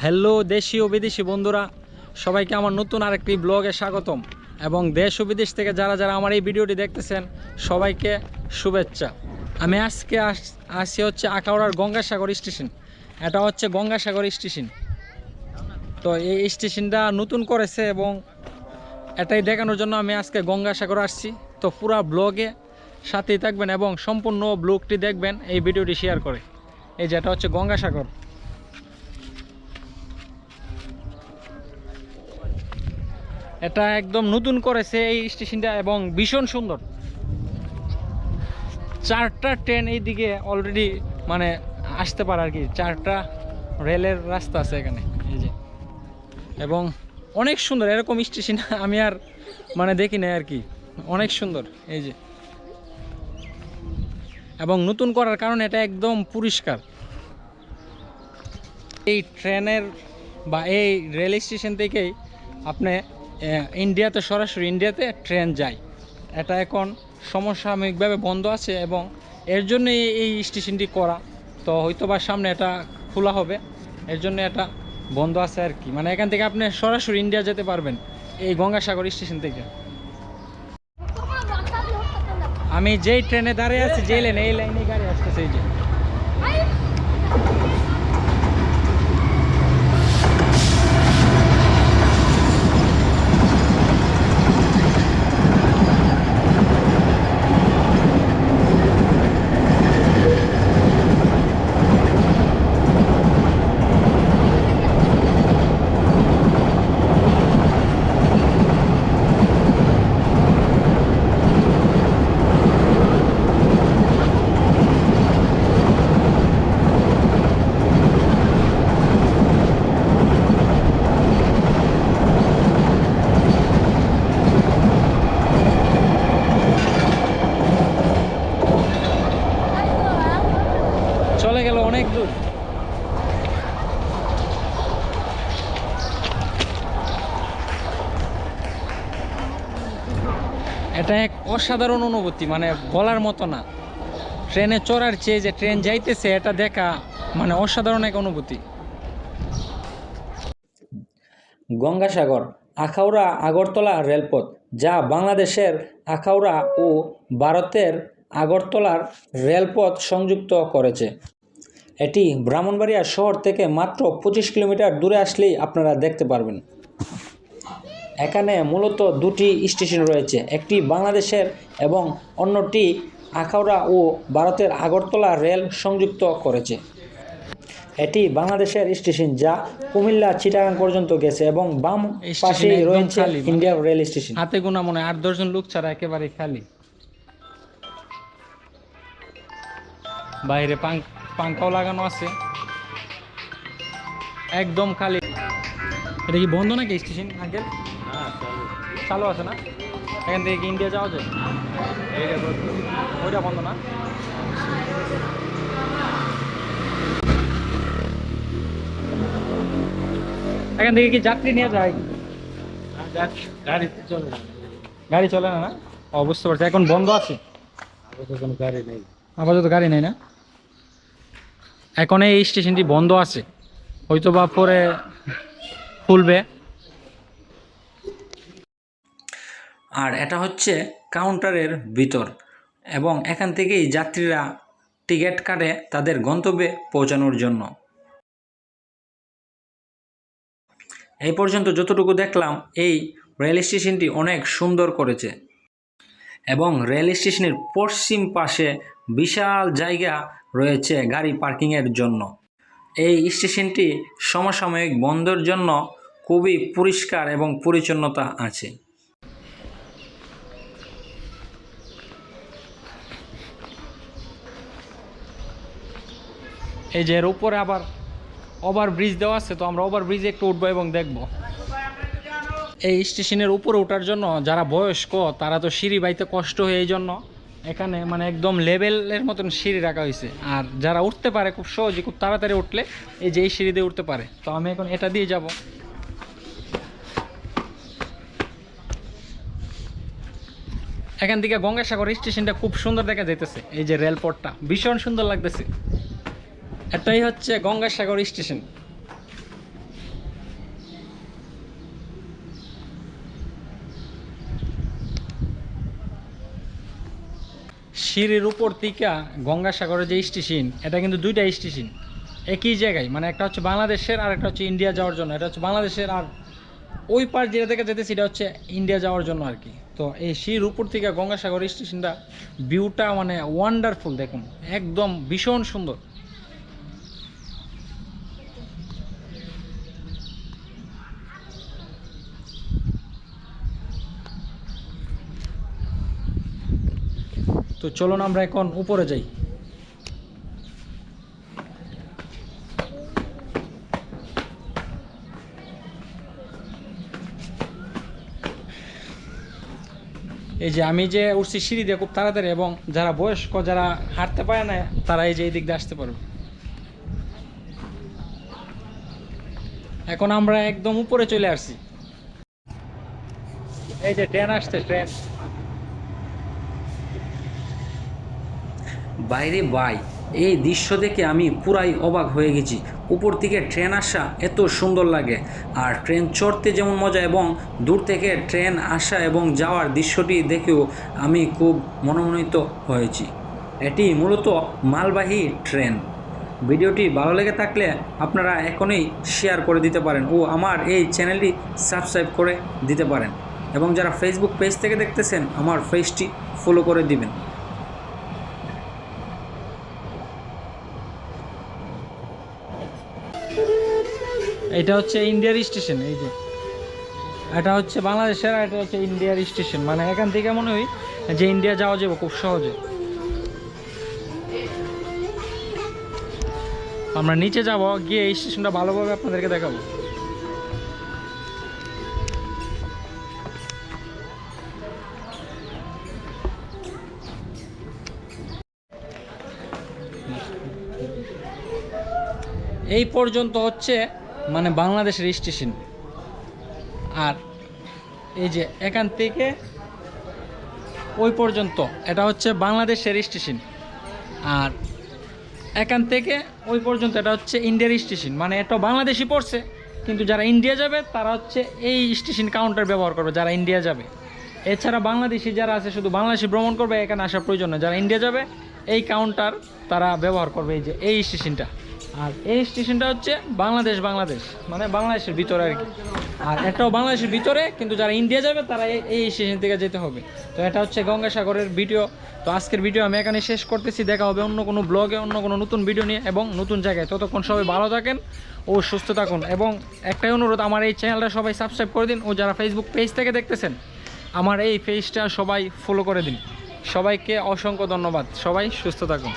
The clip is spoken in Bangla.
হ্যালো, দেশি ও বিদেশি বন্ধুরা, সবাইকে আমার নতুন আরেকটি ব্লগে স্বাগতম। এবং দেশ ও বিদেশ থেকে যারা যারা আমার এই ভিডিওটি দেখতেছেন, সবাইকে শুভেচ্ছা। আমি আজকে আস- হচ্ছে আখাউড়ার গঙ্গাসাগর স্টেশন। এটা হচ্ছে গঙ্গাসাগর স্টেশন। তো এই স্টেশনটা নতুন করেছে এবং এটাই দেখানোর জন্য আমি আজকে গঙ্গাসাগর আসছি। তো পুরা ব্লগে সাথেই থাকবেন এবং সম্পূর্ণ ব্লগটি দেখবেন, এই ভিডিওটি শেয়ার করে। এই যে এটা হচ্ছে গঙ্গাসাগর। এটা একদম নতুন করেছে এই স্টেশনটা এবং ভীষণ সুন্দর। চারটা ট্রেন এইদিকে অলরেডি মানে আসতে পারে আর কি। চারটা রেলের রাস্তা আছে এখানে, এই যে। এবং অনেক সুন্দর, এরকম স্টেশন আমি আর মানে দেখি না আর কি। অনেক সুন্দর, এই যে। এবং নতুন করার কারণে এটা একদম পরিষ্কার। এই ট্রেনের বা এই রেল স্টেশন থেকেই আপনি ইন্ডিয়াতে সরাসরি ইন্ডিয়াতে ট্রেন যায়। এটা এখন সমসাময়িকভাবে বন্ধ আছে এবং এর জন্যই এই স্টেশনটি করা। তো হয়তো বা সামনে এটা খোলা হবে। এর জন্য এটা বন্ধ আছে আর কি। মানে এখান থেকে আপনি সরাসরি ইন্ডিয়া যেতে পারবেন এই গঙ্গাসাগর স্টেশন থেকে। আমি যেই ট্রেনে দাঁড়িয়ে আছি, যেই লাইনে এই লাইনে গাড়ি আসতেছে, এই যে চলে গেল অনেক দূর এটা এক অসাধারণ অনুভূতি মানে বলার মতো না। ট্রেনে চড়ার চেয়ে যে ট্রেন যাইতেছে, এটা দেখা মানে অসাধারণ এক অনুভূতি। গঙ্গাসাগর, আখাউড়া, আগরতলা রেলপথ, যা বাংলাদেশের আখাউড়া ও ভারতের আগরতলার রেলপথ সংযুক্ত করেছে। এটি ব্রাহ্মণবাড়িয়া শহর থেকে মাত্র পঁচিশ কিলোমিটার দূরে আসলেই আপনারা দেখতে পারবেন। এখানে মূলত দুটি স্টেশন রয়েছে একটি বাংলাদেশের এবং অন্যটি আখাউড়া ও ভারতের আগরতলা রেল সংযুক্ত করেছে। এটি বাংলাদেশের স্টেশন যা কুমিল্লা চিটাগাং পর্যন্ত গেছে এবং বাম পাশে রয়েছে মানে- রেল স্টেশন। হাতে গোনা মনে আট দশজন লোক ছাড়া একেবারে খালি। বাইরে পাঙ্ক পাঙ্কাও লাগানো আছে। একদম খালি। এটা কি বন্ধ নাকি স্টেশন আঙ্কেল চালু আছে না? এখান থেকে ইন্ডিয়া যাওয়া যায়? ওইটা বন্ধ না? এখান থেকে কি যাত্রী নিয়ে যায়? গাড়ি চলে না না? বুঝতে পারছি। এখন বন্ধ আছে? গাড়ি নেই আপাতত গাড়ি নেই না? এখন এই স্টেশনটি বন্ধ আছে। হয়তো বা পরে খুলবে। আর এটা হচ্ছে কাউন্টারের ভিতর এবং এখান থেকেই যাত্রীরা টিকিট কাটে তাদের গন্তব্যে পৌঁছানোর জন্য। এই পর্যন্ত যতটুকু দেখলাম, এই রেল স্টেশনটি অনেক সুন্দর করেছে এবং রেল স্টেশনের পশ্চিম পাশে বিশাল জায়গা রয়েছে গাড়ি পার্কিংয়ের জন্য। এই স্টেশনটি সমসাময়িক বন্ধের জন্য খুবই পরিষ্কার এবং পরিচ্ছন্নতা আছে। এই যে এর উপরে আবার ওভার ব্রিজ দেওয়া আছে, তো আমরা ওভার ব্রিজে একটু উঠবো এবং দেখব। এই স্টেশনের উপরে ওঠার জন্য যারা বয়স্ক, তারা তো সিঁড়ি বাইতে কষ্ট হয়ে এই জন্য। এখানে মানে একদম লেভেলের মতন সিঁড়ি রাখা হয়েছে। আর যারা উঠতে পারে খুব সহজে, খুব তাড়াতাড়ি উঠলে এই যে এই সিঁড়ি দিয়ে উঠতে পারে। তো আমি এখন এটা দিয়ে যাব। এখান থেকে গঙ্গাসাগর স্টেশনটা খুব সুন্দর দেখা যাইতেছে। এই যে রেলপথটা, ভীষণ সুন্দর লাগতেছে। এটাই হচ্ছে গঙ্গাসাগর স্টেশন। সিঁড়ির উপর তিকা গঙ্গাসাগরের যে স্টেশন, এটা কিন্তু দুইটা স্টেশন, একই জায়গায়। মানে একটা হচ্ছে বাংলাদেশের আর একটা হচ্ছে ইন্ডিয়া যাওয়ার জন্য। এটা হচ্ছে বাংলাদেশের আর ওই পার যেটা থেকে যেতেছি, এটা হচ্ছে ইন্ডিয়া যাওয়ার জন্য আর কি। তো এই সিঁড়ির উপর থেকে গঙ্গাসাগর স্টেশনটা ভিউটা মানে ওয়ান্ডারফুল দেখুন। একদম ভীষণ সুন্দর। তো চলুন আমরা এখন উপরে যাই। এই যে আমি যে উঠছি সিঁড়ি দিয়ে খুব তাড়াতাড়ি এবং যারা বয়স্ক, যারা হাঁটতে পারে না, তারা এই যে এই দিক দিয়ে আসতে পারবে। এখন আমরা একদম উপরে চলে আসছি। এই যে ট্রেন আসছে, ট্রেন। বাইরে বাই। এই দৃশ্য দেখে আমি পুরাই অবাক হয়ে গেছি। উপর থেকে ট্রেন আসা এত সুন্দর লাগে। আর ট্রেন চড়তে যেমন মজা এবং দূর থেকে ট্রেন আসা এবং যাওয়ার দৃশ্যটি দেখেও আমি খুব মনোমোহিত হয়েছি। এটি মূলত মালবাহী ট্রেন। ভিডিওটি ভালো লেগে থাকলে আপনারা এখনই শেয়ার করে দিতে পারেন ও আমার এই চ্যানেলটি সাবস্ক্রাইব করে দিতে পারেন। এবং যারা ফেসবুক পেজ থেকে দেখতেছেন, আমার পেজটি ফলো করে দিবেন। এটা হচ্ছে ইন্ডিয়ার স্টেশন এই যে। এটা হচ্ছে বাংলাদেশের আর এটা হচ্ছে ইন্ডিয়ার স্টেশন মানে এখান থেকে মনে হয় যে ইন্ডিয়া যাওয়া যাবে খুব সহজে। আমরা নিচে যাব, গিয়ে এই স্টেশনটা ভালোভাবে আপনাদেরকে দেখাবো। এই পর্যন্ত হচ্ছে মানে বাংলাদেশের স্টেশন আর এই যে এখান থেকে ওই পর্যন্ত, এটা হচ্ছে বাংলাদেশের স্টেশন আর এখান থেকে ওই পর্যন্ত এটা হচ্ছে ইন্ডিয়ার স্টেশন মানে এটা বাংলাদেশি পড়ছে, কিন্তু যারা ইন্ডিয়া যাবে, তারা হচ্ছে এই স্টেশন কাউন্টার ব্যবহার করবে, যারা ইন্ডিয়া যাবে। এছাড়া বাংলাদেশি যারা আছে, শুধু বাংলাদেশি ভ্রমণ করবে, এখানে আসার প্রয়োজন যারা ইন্ডিয়া যাবে, এই কাউন্টার তারা ব্যবহার করবে এই যে, এই স্টেশনটা আর এই স্টেশনটা হচ্ছে বাংলাদেশ বাংলাদেশ মানে বাংলাদেশের ভিতরে আর কি। আর এটাও বাংলাদেশের ভিতরে, কিন্তু যারা ইন্ডিয়া যাবে, তারা এই- স্টেশন থেকে যেতে হবে। তো এটা হচ্ছে গঙ্গাসাগরের ভিডিও। তো আজকের ভিডিও আমি এখানে শেষ করতেছি। দেখা হবে অন্য কোনো ব্লগে, অন্য কোনো নতুন ভিডিও নিয়ে এবং নতুন জায়গায়। ততক্ষণ সবাই ভালো থাকেন ও সুস্থ থাকুন। এবং একটাই অনুরোধ, আমার এই চ্যানেলটা সবাই সাবস্ক্রাইব করে দিন ও যারা ফেসবুক পেজ থেকে দেখতেছেন, আমার এই পেজটা সবাই ফলো করে দিন। সবাইকে অসংখ্য ধন্যবাদ। সবাই সুস্থ থাকুন।